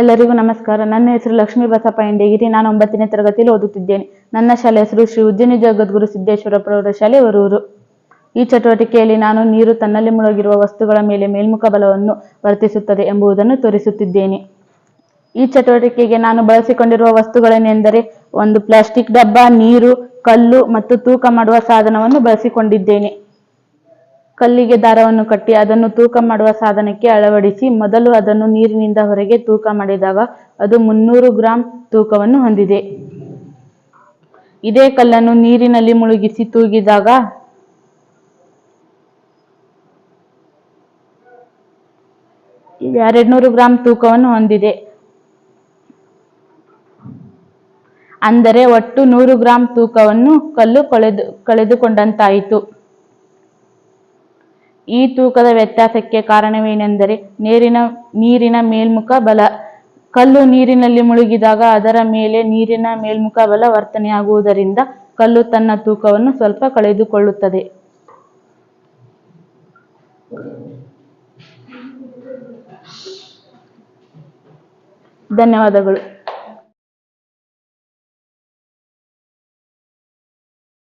ಎಲ್ಲರಿಗೂ ನಮಸ್ಕಾರ. ನನ್ನ ಹೆಸರು ಲಕ್ಷ್ಮೀ ಬಸಪ್ಪ ಇಂಡಿಗಿರಿ ನಾನು ಒಂಬತ್ತನೇ ತರಗತಿಯಲ್ಲಿ ಓದುತ್ತಿದ್ದೇನೆ. ನನ್ನ ಶಾಲೆ ಹೆಸರು ಶ್ರೀ ಉದ್ಯನಿ ಜಗದ್ಗುರು ಸಿದ್ದೇಶ್ವರ ಪ್ರೌಢಶಾಲೆ ವರೂರು ಈ ಚಟುವಟಿಕೆಯಲ್ಲಿ ನಾನು ನೀರು ತನ್ನಲ್ಲಿ ಮುಳುಗಿರುವ ವಸ್ತುಗಳ ಮೇಲೆ ಮೇಲ್ಮುಖ ಬಲವನ್ನು ವರ್ತಿಸುತ್ತದೆ ಎಂಬುದನ್ನು ತೋರಿಸುತ್ತಿದ್ದೇನೆ. ಈ ಚಟುವಟಿಕೆಗೆ ನಾನು ಬಳಸಿಕೊಂಡಿರುವ ವಸ್ತುಗಳೇನೆಂದರೆ ಒಂದು ಪ್ಲಾಸ್ಟಿಕ್ ಡಬ್ಬ, ನೀರು, ಕಲ್ಲು ಮತ್ತು ತೂಕ ಮಾಡುವ ಸಾಧನವನ್ನು ಬಳಸಿಕೊಂಡಿದ್ದೇನೆ. ಕಲ್ಲಿಗೆ ದಾರವನ್ನು ಕಟ್ಟಿ ಅದನ್ನು ತೂಕ ಮಾಡುವ ಸಾಧನಕ್ಕೆ ಅಳವಡಿಸಿ ಮೊದಲು ಅದನ್ನು ನೀರಿನಿಂದ ಹೊರಗೆ ತೂಕ ಮಾಡಿದಾಗ ಅದು ಮುನ್ನೂರು ಗ್ರಾಂ ತೂಕವನ್ನು ಹೊಂದಿದೆ. ಇದೇ ಕಲ್ಲನ್ನು ನೀರಿನಲ್ಲಿ ಮುಳುಗಿಸಿ ತೂಗಿದಾಗ ಎರಡ್ನೂರು ಗ್ರಾಂ ತೂಕವನ್ನು ಹೊಂದಿದೆ. ಅಂದರೆ ಒಟ್ಟು ನೂರು ಗ್ರಾಂ ತೂಕವನ್ನು ಕಲ್ಲು ಕಳೆದು, ಕಳೆದುಕೊಂಡಂತಾಯಿತು. ಈ ತೂಕದ ವ್ಯತ್ಯಾಸಕ್ಕೆ ಕಾರಣವೇನೆಂದರೆ ನೀರಿನ ನೀರಿನ ಮೇಲ್ಮುಖ ಬಲ. ಕಲ್ಲು ನೀರಿನಲ್ಲಿ ಮುಳುಗಿದಾಗ ಅದರ ಮೇಲೆ ನೀರಿನ ಮೇಲ್ಮುಖ ಬಲ ವರ್ತನೆಯಾಗುವುದರಿಂದ ಕಲ್ಲು ತನ್ನ ತೂಕವನ್ನು ಸ್ವಲ್ಪ ಕಳೆದುಕೊಳ್ಳುತ್ತದೆ. ಧನ್ಯವಾದಗಳು.